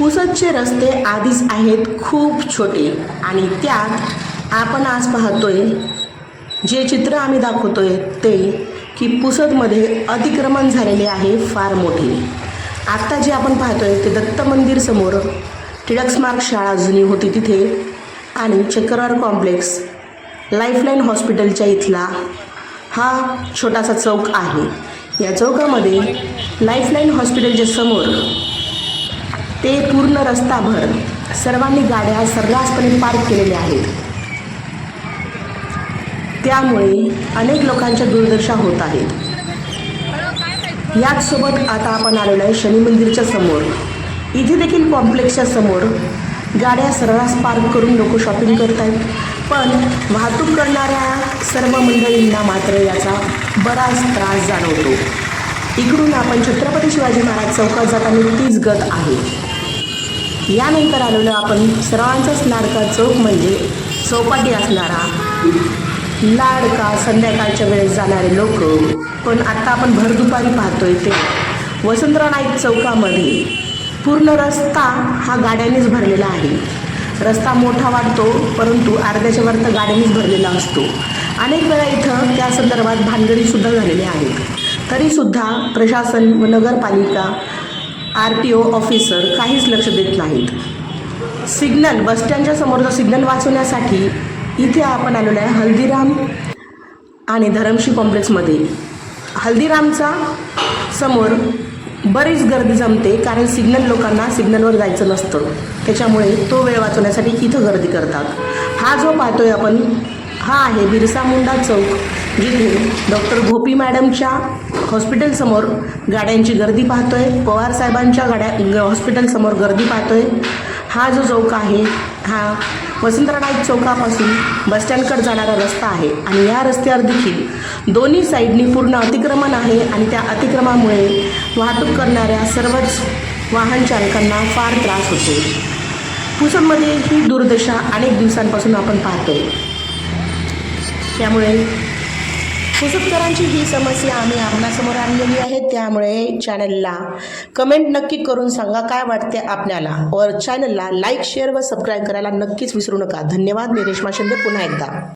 पुसदचे रस्ते आधीच आहेत खूप छोटे आणि त्यात आपण आज पाहतोय जे चित्र आम्ही दाखवतोय ते की पुसदमध्ये अतिक्रमण झालेले आहे फार मोठे. आत्ता जे आपण पाहतोय ते दत्त मंदिर समोर टिळक स्मारक शाळा जुनी होती तिथे आणि चक्रवार कॉम्प्लेक्स लाईफलाईन हॉस्पिटलच्या इथला हा छोटासा चौक आहे. या चौकामध्ये लाईफलाईन हॉस्पिटलच्या समोर ते पूर्ण रस्ताभर सर्वांनी गाड्या सर्रासपणे पार्क केलेल्या आहेत. त्यामुळे अनेक लोकांच्या दुर्दशा होत आहेत. याच सोबत आता आपण आलेलो आहे शनी मंदिरच्या समोर. इथे देखील कॉम्प्लेक्सच्या समोर. गाड्या सर्रास पार्क करून लोक शॉपिंग करत आहेत पण वाहतूक करणाऱ्या सर्व मंडळींना मात्र याचा बराच त्रास जाणवतो. इकडून आपण छत्रपती शिवाजी महाराज चौकात जाताना तीच गत आहे. यानंतर आलेलो आपण सर्वांचाच लाडका चौक म्हणजे चौपाटी असणारा लाडका संध्याकाळच्या वेळेस जाणारे लोक. पण आता आपण भर दुपारी पाहतोय ते वसंतराव नाईक चौकामध्ये. पूर्ण रस्ता हा गाड्यांनीच भरलेला आहे. रस्ता मोठा वाटतो परंतु अर्ध्याच्या वर तर गाड्यांनीच भरलेला असतो. अनेक वेळा इथं त्या संदर्भात भानगडीसुद्धा झालेल्या आहेत. तरीसुद्धा प्रशासन व नगरपालिका आर टी ओ ऑफिसर काहीच लक्ष देत नाहीत. सिग्नल बसस्टँडच्या समोरचा सिग्नल वाचवण्यासाठी इथे आपण आलेलो आहे हल्दीराम आणि धरमशी कॉम्प्लेक्समध्ये. हल्दीरामचा समोर बरीच गर्दी जमते कारण सिग्नल लोकांना सिग्नलवर जायचं नसतं. त्याच्यामुळे तो वेळ वाचवण्यासाठी इथं गर्दी करतात. हा जो पाहतोय आपण हा आहे बिरसा मुंडा चौक. जिथे डॉक्टर गोपी मॅडमच्या हॉस्पिटलसमोर गाड्यांची गर्दी पाहतोय. पवार साहेबांच्या गाड्या हॉस्पिटलसमोर गर्दी पाहतोय. हा जो चौक आहे हा वसंतराव नाईक चौकापासून बसस्टँडकडे जाणारा रस्ता आहे आणि या रस्त्यावर देखील दोन्ही साईडनी पूर्ण अतिक्रमण आहे आणि त्या अतिक्रमामुळे वाहतूक करणाऱ्या सर्वच वाहन चालकांना फार त्रास होतो. पुसदमध्ये ही दुर्दशा अनेक दिवसांपासून आपण पाहतोय. त्यामुळे पुसदकरांची ही समस्या आम्ही आपणासमोर आणलेली आहे. त्यामुळे चॅनलला कमेंट नक्की करून सांगा काय वाटते आपल्याला. व चॅनलला लाईक शेअर व सबस्क्राईब करायला नक्कीच विसरू नका. धन्यवाद. मी रेश्मा शिंदे पुन्हा एकदा.